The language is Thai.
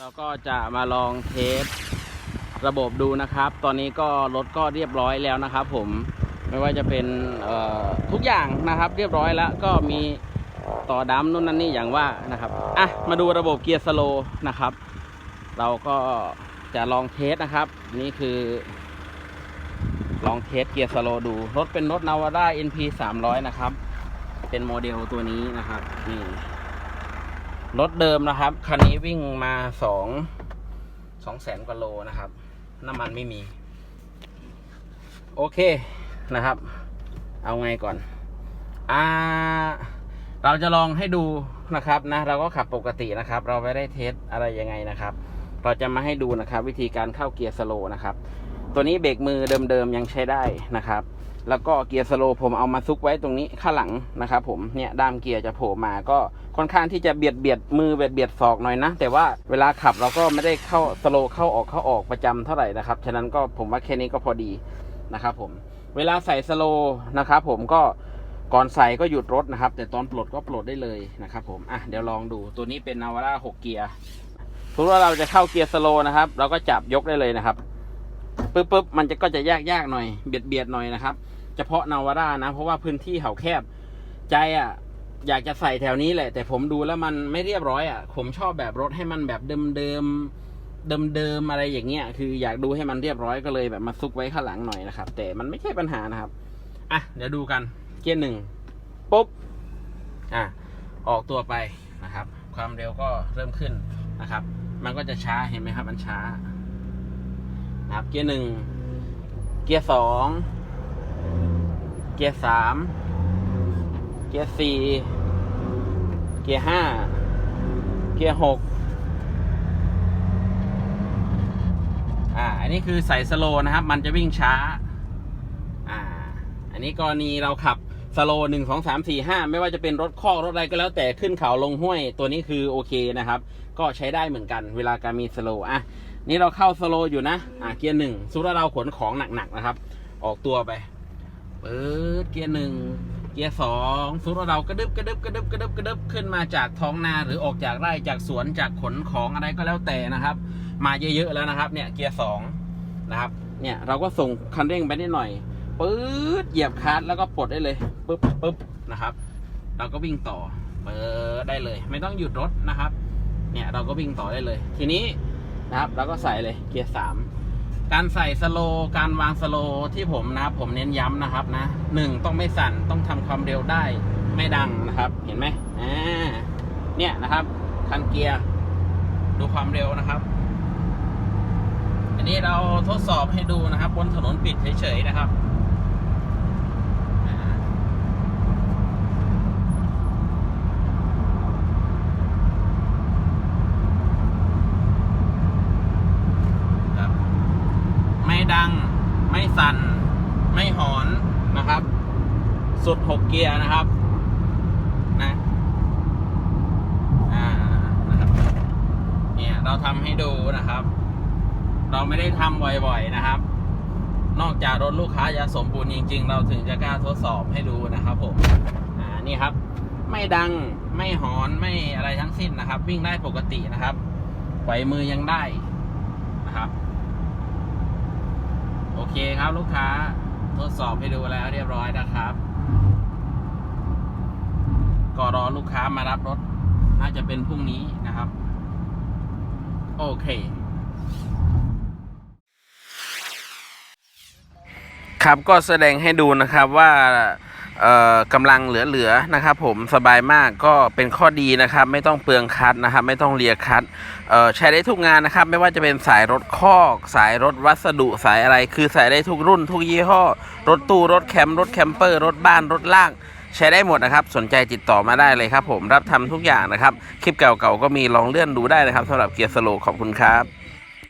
เราก็จะมาลองเทสระบบดูนะครับ ตอนนี้ก็รถก็เรียบร้อยแล้วนะครับ ผมไม่ว่าจะเป็นทุกอย่างนะครับ เรียบร้อยแล้วก็มีต่อดัมนู่นนั่นนี่อย่างว่านะครับอะมาดูระบบเกียร์สโลนะครับ เราก็จะลองเทสนะครับ นี่คือ ลองเทสเกียร์สโลดูรถเป็นรถ Navara NP 300 นะครับ เป็นโมเดลตัวนี้นะครับนี่ รถเดิมนะครับ คันนี้วิ่งมาสองสองแสนกว่าโลนะครับ น้ำมันไม่มี โอเคนะครับ เอาไงก่อน อ่า เราจะลองให้ดูนะครับนะ เราก็ขับปกตินะครับ เราไม่ได้เทสอะไรยังไงนะครับ เราจะมาให้ดูนะครับ วิธีการเข้าเกียร์สโลนะครับ ตัวนี้เบรกมือเดิมๆยังใช้ได้นะครับ แล้วก็เกียร์สโลผมเอามาซุกไว้ตรงนี้ข้างหลังนะครับผมเนี่ยด้ามเกียร์จะโผล่มาก็ค่อนข้างที่จะเบียดเบียดมือเบียดเบียดศอกหน่อยนะ แต่ว่าเวลาขับเราก็ไม่ได้เข้าสโลเข้าออกเข้าออกประจำเท่าไหร่นะครับฉะนั้นก็ผมว่าแค่นี้ก็พอดีนะครับผมเวลาใส่สโลนะครับผมก็ก่อนใส่ก็หยุดรถนะครับ แต่ตอนปลดก็ปลดได้เลยนะครับผมอะเดี๋ยวลองดูตัวนี้เป็นนาวาร่า6เกียร์สมมติว่าเราจะเข้าเกียร์สโลนะครับ เราก็จับยกได้เลยนะครับ ปึ๊บปึ๊บมันจะก็จะยากยากหน่อยเบียดเบียดหน่อยนะครับ เฉพาะนาวาร่านะ เพราะว่าพื้นที่เขาแคบ ใจอะอยากจะใส่แถวนี้แหละ แต่ผมดูแล้วมันไม่เรียบร้อยอะ ผมชอบแบบรถให้มันแบบเดิมเดิมเดิมเดิมๆอะไรอย่างเงี้ย คืออยากดูให้มันเรียบร้อยก็เลยแบบมาซุกไว้ข้างหลังหน่อยนะครับ แต่มันไม่ใช่ปัญหานะครับ อะ เดี๋ยวดูกัน เกียร์หนึ่งปุ๊บ อะ ออกตัวไปนะครับ ความเร็วก็เริ่มขึ้นนะครับ มันก็จะช้าเห็นไหมครับ มันช้า นะครับ เกียร์หนึ่ง เกียร์สอง เกียร์สาม เกียร์สี่ เกียร์ห้า เกียร์หกอ่า อันนี้คือใส่สโลนะครับ มันจะวิ่งช้า อ่า อันนี้กรณีเราขับสโลหนึ่งสองสามสี่ห้าไม่ว่าจะเป็นรถคอกรถอะไรก็แล้วแต่ขึ้นเขาลงห้วยตัวนี้คือโอเคนะครับ ก็ใช้ได้เหมือนกันเวลาการมีสโลอะ นี่เราเข้าสโลว์อยู่นะอ่าเกียร์หนึ่งสมมติว่าเราขนของหนักๆนะครับ ออกตัวไปเปิดเกียร์หนึ่งเกียร์สองสมมติว่าเรากระดึบกระดึบกระดึบกระดึบกระดึบขึ้นมาจากท้องนาหรือออกจากไร่จากสวนจากขนของอะไรก็แล้วแต่นะครับ มาเยอะๆแล้วนะครับ เนี่ยเกียร์สองนะครับ เนี่ยเราก็ส่งคันเร่งไปนิดหน่อยปื๊ดเหยียบคลัตช์แล้วก็ปลดได้เลยปึ๊บปึ๊บนะครับ เราก็วิ่งต่อเปิดได้เลย ไม่ต้องหยุดรถนะครับ เนี่ยเราก็วิ่งต่อได้เลย ทีนี้ นะครับ แล้วก็ใส่เลยเกียร์สามการใส่สโลการวางสโลที่ผมนะครับผมเน้นย้ำนะครับนะหนึ่งต้องไม่สั่นต้องทำความเร็วได้ไม่ดังนะครับ เห็นไหมอ่าเนี่ยนะครับคันเกียร์ดูความเร็วนะครับ อันนี้เราทดสอบให้ดูนะครับ บนถนนปิดเฉยๆนะครับอ่าครับไม่ ดัง ไม่สั่น ไม่หอนนะครับ สุดหกเกียร์นะครับ นะอ่านะครับ เนี่ยเราทำให้ดูนะครับ เราไม่ได้ทำบ่อยๆนะครับ นอกจากรถลูกค้าจะสมบูรณ์จริง ๆ เราถึงจะกล้าทดสอบให้ดูนะครับผม อ่า นี่ครับ ไม่ดัง ไม่หอน ไม่อะไรทั้งสิ้นนะครับ วิ่งได้ปกตินะครับไหวมือยังได้นะครับ เคครับลูกค้าทดสอบให้ดูแล้วเรียบร้อยนะครับ ก็รอลูกค้ามารับรถ น่าจะเป็นพรุ่งนี้นะครับ โอเคครับก็แสดงให้ดูนะครับว่า กำลังเหลือๆนะครับผมสบายมากก็เป็นข้อดีนะครับ ไม่ต้องเปลืองคัดนะครับ ไม่ต้องเลียคัดใช้ได้ทุกงานนะครับ ไม่ว่าจะเป็นสายรถคอก สายรถวัสดุสายอะไร คือใส่ได้ทุกรุ่น ทุกยี่ห้อ รถตู้รถแคมป์รถแคมเปอร์ รถบ้านรถลากใช้ได้หมดนะครับ สนใจติดต่อมาได้เลยครับ ผมรับทำทุกอย่างนะครับ คลิปเก่าๆก็มีลองเลื่อนดูได้นะครับสำหรับเกียร์สโลขอบคุณครับ